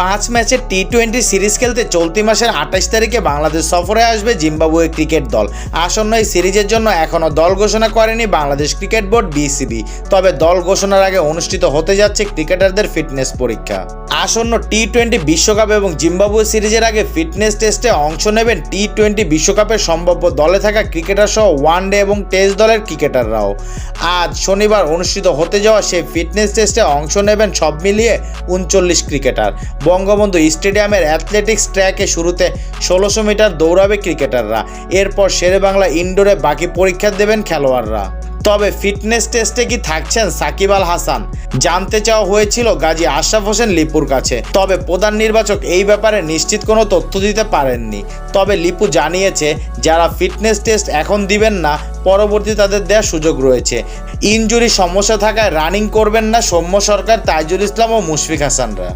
পাঁচ ম্যাচের T twenty series খেলতে চলতি মাসের আঠাশ তারিখে বাংলাদেশ সফরে আসবে জিম্বাবুয়ে ক্রিকেট দল। আসন্ন এই সিরিজের জন্য এখনও দল ঘোষণা করেনি বাংলাদেশ ক্রিকেট বোর্ড বিসিবি তবে দল ঘোষণার আগে অনুষ্ঠিত হতে যাচ্ছে ক্রিকেটারদের ফিটনেস পরীক্ষা। আসন্ন টি টোয়েন্টি বিশ্বকাপ এবং জিম্বাবুয়ে সিরিজের আগে ফিটনেস টেস্টে অংশ নেবেন টি টোয়েন্টি বিশ্বকাপের সম্ভাব্য দলে থাকা ক্রিকেটার সহ ওয়ান ডে এবং টেস্ট দলের ক্রিকেটাররাও। আজ শনিবার অনুষ্ঠিত হতে যাওয়া সেই ফিটনেস টেস্টে অংশ নেবেন সব মিলিয়ে উনচল্লিশ ক্রিকেটার। বঙ্গবন্ধু স্টেডিয়ামের অ্যাথলেটিক্স ট্র্যাকে শুরুতে ষোলোশো মিটার দৌড়াবে ক্রিকেটাররা। এরপর শেরে বাংলা ইনডোরে বাকি পরীক্ষা দেবেন খেলোয়াড়রা। তবে ফিটনেস টেস্টে কি থাকছেন সাকিব আল হাসান? জানতে চাওয়া হয়েছিল গাজী আশরাফ হোসেন লিপুর কাছে। তবে প্রধান নির্বাচক এই ব্যাপারে নিশ্চিত কোনো তথ্য দিতে পারেননি। তবে লিপু জানিয়েছে, যারা ফিটনেস টেস্ট এখন দিবেন না, পরবর্তী তাদের দেওয়ার সুযোগ রয়েছে। ইনজুরি সমস্যা থাকায় রানিং করবেন না সৌম্য সরকার, তাইজুল ইসলাম ও মুশফিক হাসানরা।